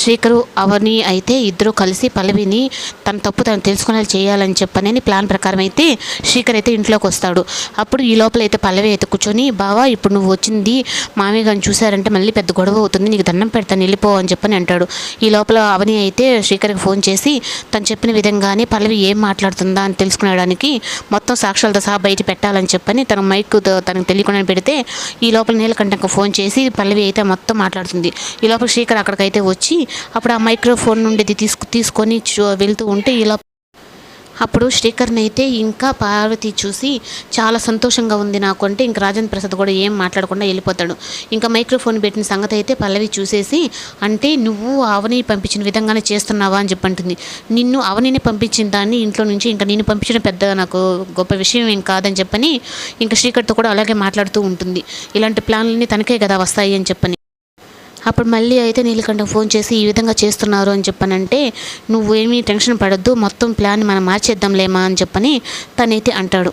శ్రీకరు అవని అయితే ఇద్దరు కలిసి పల్లవిని తన తప్పు తను తెలుసుకునేలా చేయాలని చెప్పనని ప్లాన్ ప్రకారం అయితే శ్రీకర్ అయితే ఇంట్లోకి వస్తాడు. అప్పుడు ఈ లోపల అయితే పల్లవి అయితే కూర్చొని బావా ఇప్పుడు నువ్వు వచ్చింది మామయ్య గారిని చూశారంటే మళ్ళీ పెద్ద గొడవ అవుతుంది నీకు దండం పెడతాను వెళ్ళిపో అని చెప్పని అంటాడు. ఈ లోపల అవని అయితే శ్రీకర్కి ఫోన్ చేసి తను చెప్పిన విధంగానే పల్లవి ఏం మాట్లాడుతుందా అని తెలుసుకునేడానికి మొత్తం సాక్ష్యాలతో సహా బయట పెట్టాలని చెప్పని తన మైక్ తనకు తెలియకుండా పెడితే ఈ లోపల నీలకంఠంకి ఫోన్ చేసి పల్లవి అయితే మొత్తం మాట్లాడుతుంది. ఈ లోపల శ్రీకర్ అక్కడికైతే వచ్చి అప్పుడు ఆ మైక్రోఫోన్ నుండి తీసుకు తీసుకొని వెళ్తూ ఉంటే ఇలా అప్పుడు శ్రీకర్ణ అయితే ఇంకా పార్వతి చూసి చాలా సంతోషంగా ఉంది నాకు అంటే ఇంకా రాజేంద్ర ప్రసాద్ కూడా ఏం మాట్లాడకుండా వెళ్ళిపోతాడు. ఇంకా మైక్రోఫోన్ పెట్టిన సంగతి అయితే పల్లవి చూసేసి అంటే నువ్వు అవని పంపించిన విధంగానే చేస్తున్నావా అని చెప్పంటుంది. నిన్ను అవనిని పంపించిన దాన్ని ఇంట్లో నుంచి ఇంకా నేను పంపించడం పెద్ద నాకు గొప్ప విషయం ఏం కాదని చెప్పని ఇంకా శ్రీకర్తో కూడా అలాగే మాట్లాడుతూ ఉంటుంది. ఇలాంటి ప్లాన్లన్నీ తనకే కదా వస్తాయి అని చెప్పని. అప్పుడు మళ్ళీ అయితే నీలకంఠం ఫోన్ చేసి ఈ విధంగా చేస్తున్నారు అని చెప్పనంటే నువ్వేమీ టెన్షన్ పడద్దు మొత్తం ప్లాన్ మనం మార్చేద్దాంలేమా అని చెప్పని తనైతే అంటాడు.